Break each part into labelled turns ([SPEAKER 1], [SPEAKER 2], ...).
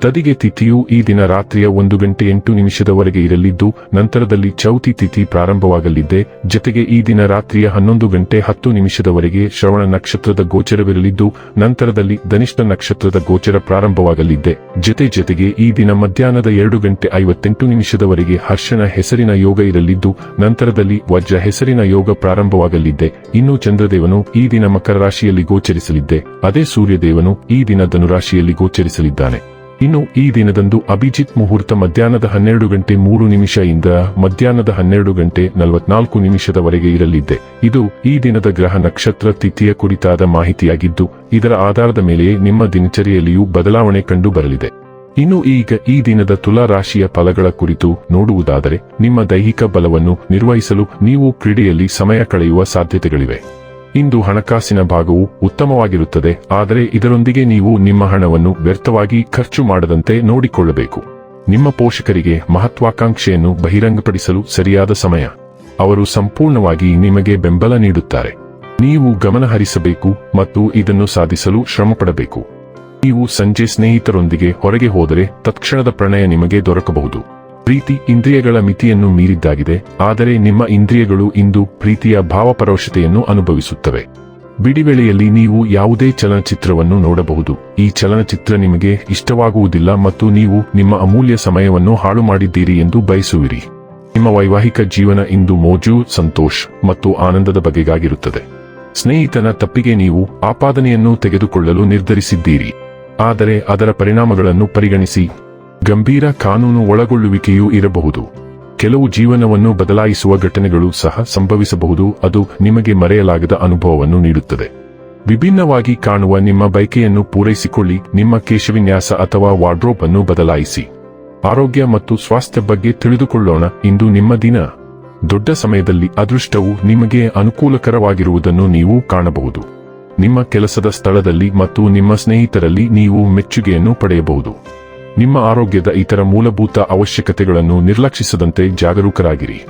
[SPEAKER 1] ತದಿಗೆ ತಿಥಿಯು ಈ ದಿನ ರಾತ್ರಿಯ ಒಂದು ಗಂಟೆ ಎಂಟು ನಿಮಿಷದವರೆಗೆ ಇರಲಿದ್ದು, ನಂತರದಲ್ಲಿ ಚೌತಿ ತಿಥಿ ಪ್ರಾರಂಭವಾಗಲಿದೆ. ಜತೆಗೆ ಈ ದಿನ ರಾತ್ರಿಯ ಹನ್ನೊಂದು ಗಂಟೆ ಹತ್ತು ನಿಮಿಷದವರೆಗೆ ಶ್ರವಣ ನಕ್ಷತ್ರದ ಗೋಚರವಿರಲಿದ್ದು, ನಂತರದಲ್ಲಿ ಧನಿಷ್ಠ ನಕ್ಷತ್ರದ ಗೋಚರ ಪ್ರಾರಂಭವಾಗಲಿದೆ. ಜೊತೆ ಜೊತೆಗೆ ಈ ದಿನ ಮಧ್ಯಾಹ್ನದ ಎರಡು ಗಂಟೆ ಐವತ್ತೆಂಟು ನಿಮಿಷದವರೆಗೆ ಹರ್ಷನ ಹೆಸರಿನ ಯೋಗ ಇರಲಿದ್ದು, ನಂತರದಲ್ಲಿ ವಜ್ರ ಹೆಸರಿನ ಯೋಗ ಪ್ರಾರಂಭವಾಗಲಿದೆ. ಇನ್ನು ಚಂದ್ರದೇವನು ಈ ದಿನ ಮಕರ ರಾಶಿಯಲ್ಲಿ ಗೋಚರಿಸಲಿದ್ದೆ. ಅದೇ ಸೂರ್ಯದೇವನು ಈ ದಿನ ಧನುರಾಶಿಯಲ್ಲಿ ಗೋಚರಿಸಲಿದ್ದಾನೆ. ಇನ್ನು ಈ ದಿನದಂದು ಅಭಿಜಿತ್ ಮುಹೂರ್ತ ಮಧ್ಯಾಹ್ನದ ಹನ್ನೆರಡು ಗಂಟೆ ಮೂರು ನಿಮಿಷ ಇಂದ ಮಧ್ಯಾಹ್ನದ ಹನ್ನೆರಡು ಗಂಟೆ ನಲವತ್ನಾಲ್ಕು ನಿಮಿಷದವರೆಗೆ ಇರಲಿದೆ. ಇದು ಈ ದಿನದ ಗ್ರಹ ನಕ್ಷತ್ರ ತಿಥಿಯ ಕುರಿತಾದ ಮಾಹಿತಿಯಾಗಿದ್ದು, ಇದರ ಆಧಾರದ ಮೇಲೆಯೇ ನಿಮ್ಮ ದಿನಚರಿಯಲ್ಲಿಯೂ ಬದಲಾವಣೆ ಕಂಡು ಬರಲಿದೆ. ಇನ್ನು ಈಗ ಈ ದಿನದ ತುಲಾ ರಾಶಿಯ ಫಲಗಳ ಕುರಿತು ನೋಡುವುದಾದರೆ, ನಿಮ್ಮ ದೈಹಿಕ ಬಲವನ್ನು ನಿರ್ವಹಿಸಲು ನೀವು ಕ್ರೀಡೆಯಲ್ಲಿ ಸಮಯ ಕಳೆಯುವ ಸಾಧ್ಯತೆಗಳಿವೆ. ಇಂದು ಹಣಕಾಸಿನ ಭಾಗವು ಉತ್ತಮವಾಗಿರುತ್ತದೆ, ಆದರೆ ಇದರೊಂದಿಗೆ ನೀವು ನಿಮ್ಮ ಹಣವನ್ನು ವ್ಯರ್ಥವಾಗಿ ಖರ್ಚು ಮಾಡದಂತೆ ನೋಡಿಕೊಳ್ಳಬೇಕು. ನಿಮ್ಮ ಪೋಷಕರಿಗೆ ಮಹತ್ವಾಕಾಂಕ್ಷೆಯನ್ನು ಬಹಿರಂಗಪಡಿಸಲು ಸರಿಯಾದ ಸಮಯ. ಅವರು ಸಂಪೂರ್ಣವಾಗಿ ನಿಮಗೆ ಬೆಂಬಲ ನೀಡುತ್ತಾರೆ. ನೀವು ಗಮನಹರಿಸಬೇಕು ಮತ್ತು ಇದನ್ನು ಸಾಧಿಸಲು ಶ್ರಮಪಡಬೇಕು. ನೀವು ಸಂಜೆ ಸ್ನೇಹಿತರೊಂದಿಗೆ ಹೊರಗೆ ಹೋದರೆ ತತ್ಕ್ಷಣದ ಪ್ರಣಯ ನಿಮಗೆ ದೊರಕಬಹುದು. ಪ್ರೀತಿ ಇಂದ್ರಿಯಗಳ ಮಿತಿಯನ್ನು ಮೀರಿದ್ದಾಗಿದೆ, ಆದರೆ ನಿಮ್ಮ ಇಂದ್ರಿಯಗಳು ಇಂದು ಪ್ರೀತಿಯ ಭಾವಪರೋಷತೆಯನ್ನು ಅನುಭವಿಸುತ್ತವೆ. ಬಿಡಿವೇಳೆಯಲ್ಲಿ ನೀವು ಯಾವುದೇ ಚಲನಚಿತ್ರವನ್ನು ನೋಡಬಹುದು. ಈ ಚಲನಚಿತ್ರ ನಿಮಗೆ ಇಷ್ಟವಾಗುವುದಿಲ್ಲ ಮತ್ತು ನೀವು ನಿಮ್ಮ ಅಮೂಲ್ಯ ಸಮಯವನ್ನು ಹಾಳು ಮಾಡಿದ್ದೀರಿ ಎಂದು ಬಯಸುವಿರಿ. ನಿಮ್ಮ ವೈವಾಹಿಕ ಜೀವನ ಇಂದು ಮೋಜು, ಸಂತೋಷ್ ಮತ್ತು ಆನಂದದ ಬಗೆಗಾಗಿರುತ್ತದೆ. ಸ್ನೇಹಿತನ ತಪ್ಪಿಗೆ ನೀವು ಆಪಾದನೆಯನ್ನು ತೆಗೆದುಕೊಳ್ಳಲು ನಿರ್ಧರಿಸಿದ್ದೀರಿ. ಆದರೆ ಅದರ ಪರಿಣಾಮಗಳನ್ನು ಪರಿಗಣಿಸಿ. ಗಂಭೀರ ಕಾನೂನು ಒಳಗೊಳ್ಳುವಿಕೆಯೂ ಇರಬಹುದು. ಕೆಲವು ಜೀವನವನ್ನು ಬದಲಾಯಿಸುವ ಘಟನೆಗಳು ಸಹ ಸಂಭವಿಸಬಹುದು, ಅದು ನಿಮಗೆ ಮರೆಯಲಾಗದ ಅನುಭವವನ್ನು ನೀಡುತ್ತದೆ. ವಿಭಿನ್ನವಾಗಿ ಕಾಣುವ ನಿಮ್ಮ ಬಯಕೆಯನ್ನು ಪೂರೈಸಿಕೊಳ್ಳಿ, ನಿಮ್ಮ ಕೇಶವಿನ್ಯಾಸ ಅಥವಾ ವಾರ್ಡ್ರೋಬ್ ಅನ್ನು ಬದಲಾಯಿಸಿ. ಆರೋಗ್ಯ ಮತ್ತು ಸ್ವಾಸ್ಥ್ಯ ಬಗ್ಗೆ ತಿಳಿದುಕೊಳ್ಳೋಣ, ಇಂದು ನಿಮ್ಮ ದಿನ. ದೊಡ್ಡ ಸಮಯದಲ್ಲಿ ಅದೃಷ್ಟವು ನಿಮಗೆ ಅನುಕೂಲಕರವಾಗಿರುವುದನ್ನು ನೀವು ಕಾಣಬಹುದು. ನಿಮ್ಮ ಕೆಲಸದ ಸ್ಥಳದಲ್ಲಿ ಮತ್ತು ನಿಮ್ಮ ಸ್ನೇಹಿತರಲ್ಲಿ ನೀವು ಮೆಚ್ಚುಗೆಯನ್ನು ಪಡೆಯಬಹುದು. ನಿಮ್ಮ ಆರೋಗ್ಯದ ಇತರ ಮೂಲಭೂತ ಅವಶ್ಯಕತೆಗಳನ್ನು ನಿರ್ಲಕ್ಷಿಸದಂತೆ ಜಾಗರೂಕರಾಗಿರಿ.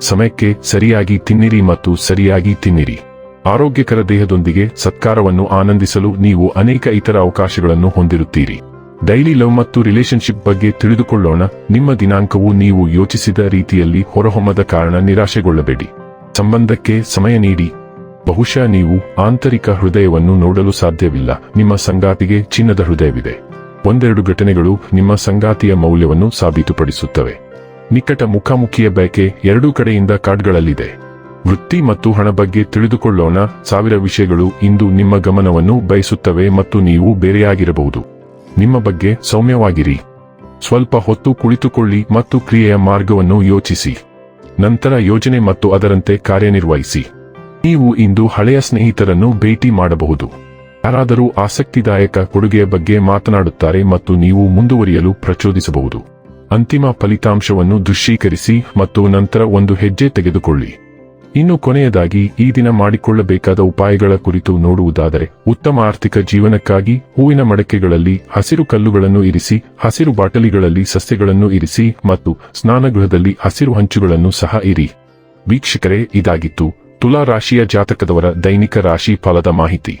[SPEAKER 1] ಸಮಯಕ್ಕೆ ಸರಿಯಾಗಿ ತಿನ್ನಿರಿ ಮತ್ತು ಸರಿಯಾಗಿ ತಿನ್ನಿರಿ. ಆರೋಗ್ಯಕರ ದೇಹದೊಂದಿಗೆ ಸತ್ಕಾರವನ್ನು ಆನಂದಿಸಲು ನೀವು ಅನೇಕ ಇತರ ಅವಕಾಶಗಳನ್ನು ಹೊಂದಿರುತ್ತೀರಿ. ಡೈಲಿ ಲವ್ ಮತ್ತು ರಿಲೇಶನ್ಶಿಪ್ ಬಗ್ಗೆ ತಿಳಿದುಕೊಳ್ಳೋಣ. ನಿಮ್ಮ ದಿನಾಂಕವು ನೀವು ಯೋಚಿಸಿದ ರೀತಿಯಲ್ಲಿ ಹೊರಹೊಮ್ಮದ ಕಾರಣ ನಿರಾಶೆಗೊಳ್ಳಬೇಡಿ. ಸಂಬಂಧಕ್ಕೆ ಸಮಯ ನೀಡಿ. ಬಹುಶಃ ನೀವು ಆಂತರಿಕ ಹೃದಯವನ್ನು ನೋಡಲು ಸಾಧ್ಯವಿಲ್ಲ. ನಿಮ್ಮ ಸಂಗಾತಿಗೆ ಚಿನ್ನದ ಹೃದಯವಿದೆ. ಒಂದೆರಡು ಘಟನೆಗಳು ನಿಮ್ಮ ಸಂಗಾತಿಯ ಮೌಲ್ಯವನ್ನು ಸಾಬೀತುಪಡಿಸುತ್ತವೆ. ನಿಕಟ ಮುಖಾಮುಖಿಯ ಬಯಕೆ ಎರಡೂ ಕಡೆಯಿಂದ ಕಾರ್ಡ್ಗಳಲ್ಲಿದೆ ವೃತ್ತಿ ಮತ್ತು ಹಣ ಬಗ್ಗೆ ತಿಳಿದುಕೊಳ್ಳೋಣ. ಸಾವಿರ ವಿಷಯಗಳು ಇಂದು ನಿಮ್ಮ ಗಮನವನ್ನು ಬಯಸುತ್ತವೆ ಮತ್ತು ನೀವು ಬೇರೆಯಾಗಿರಬಹುದು. ನಿಮ್ಮ ಬಗ್ಗೆ ಸೌಮ್ಯವಾಗಿರಿ. ಸ್ವಲ್ಪ ಹೊತ್ತು ಕುಳಿತುಕೊಳ್ಳಿ ಮತ್ತು ಕ್ರಿಯೆಯ ಮಾರ್ಗವನ್ನು ಯೋಚಿಸಿ. ನಂತರ ಯೋಜನೆ ಮತ್ತು ಅದರಂತೆ ಕಾರ್ಯನಿರ್ವಹಿಸಿ. ನೀವು ಇಂದು ಹಳೆಯ ಸ್ನೇಹಿತರನ್ನು ಭೇಟಿ ಮಾಡಬಹುದು. ಯಾರಾದರೂ ಆಸಕ್ತಿದಾಯಕ ಕೊಡುಗೆಯ ಬಗ್ಗೆ ಮಾತನಾಡುತ್ತಾರೆ ಮತ್ತು ನೀವು ಮುಂದುವರಿಯಲು ಪ್ರಚೋದಿಸಬಹುದು. ಅಂತಿಮ ಫಲಿತಾಂಶವನ್ನು ದೃಶ್ಯೀಕರಿಸಿ ಮತ್ತು ನಂತರ ಒಂದು ಹೆಜ್ಜೆ ತೆಗೆದುಕೊಳ್ಳಿ. ಇನ್ನು ಕೊನೆಯದಾಗಿ, ಈ ದಿನ ಮಾಡಿಕೊಳ್ಳಬೇಕಾದ ಉಪಾಯಗಳ ಕುರಿತು ನೋಡುವುದಾದರೆ, ಉತ್ತಮ ಆರ್ಥಿಕ ಜೀವನಕ್ಕಾಗಿ ಹೂವಿನ ಮಡಕೆಗಳಲ್ಲಿ ಹಸಿರು ಕಲ್ಲುಗಳನ್ನು ಇರಿಸಿ, ಹಸಿರು ಬಾಟಲಿಗಳಲ್ಲಿ ಸಸ್ಯಗಳನ್ನು ಇರಿಸಿ ಮತ್ತು ಸ್ನಾನಗೃಹದಲ್ಲಿ ಹಸಿರು ಹಂಚುಗಳನ್ನು ಸಹ ಇರಿ. ವೀಕ್ಷಕರೇ, ಇದಾಗಿತ್ತು ತುಲಾ ರಾಶಿಯ ಜಾತಕದವರ ದೈನಿಕ ರಾಶಿ ಫಲದ ಮಾಹಿತಿ.